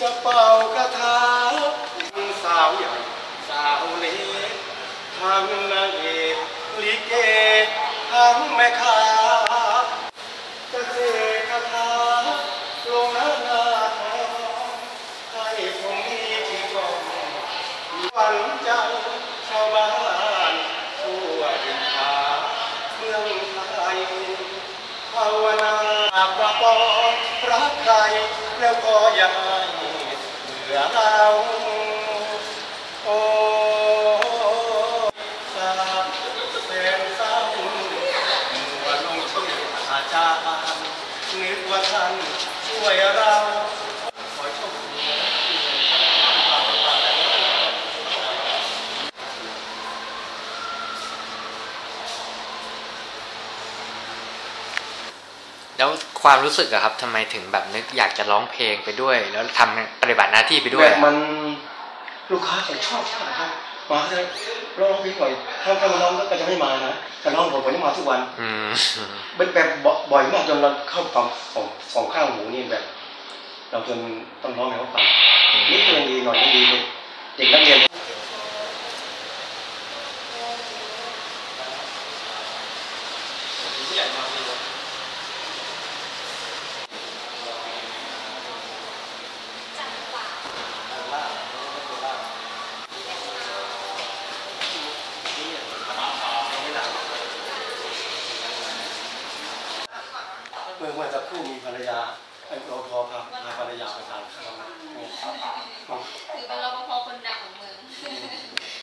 จะเป่ากระทาสาวใหญ่สาวเล็กทั้งนางเอกลิเกทั้งแม่ค้าจะเสกคาถาลงหน้าหน้าทองให้ผมมีที่กองหวันใจชาวบ้านทั่วดินทาเมืองไทยภาวนาว่าปองรักใครแล้วก็อย่า ให้เบื่อเราโอ้สาบแสนเศร้ามื่อลงชื่ออาจารย์นึกว่าท่านช่วยเรา ขอโชคดีนะ แล้วความรู้สึกอะครับทำไมถึงแบบนึกอยากจะร้องเพลงไปด้วย แล้วทำปฏิบัติหน้าที่ไปด้วยแบบมันลูกค้าเขาชอบมากครับมาเลยร้องเพลงบ่อยถ้าถ้ามาร้องก็จะไม่มานะแต่ร้องบ่อยๆนี่มาทุกวันอืมเป็นแบบบ่อยมากจนเราเข้าฟังสองสองข้างหูนี่แบบ เราจนต้องร้องให้เขาฟังนิดนึงดีหน่อยก็ดีเลยเด็กนักเรียน เมื่อเมื่อสักครู่มีภรรยาไอ้รทอพาพาภรรยาไปทานข้าว